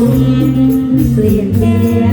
คุณเปลี่ยนแปง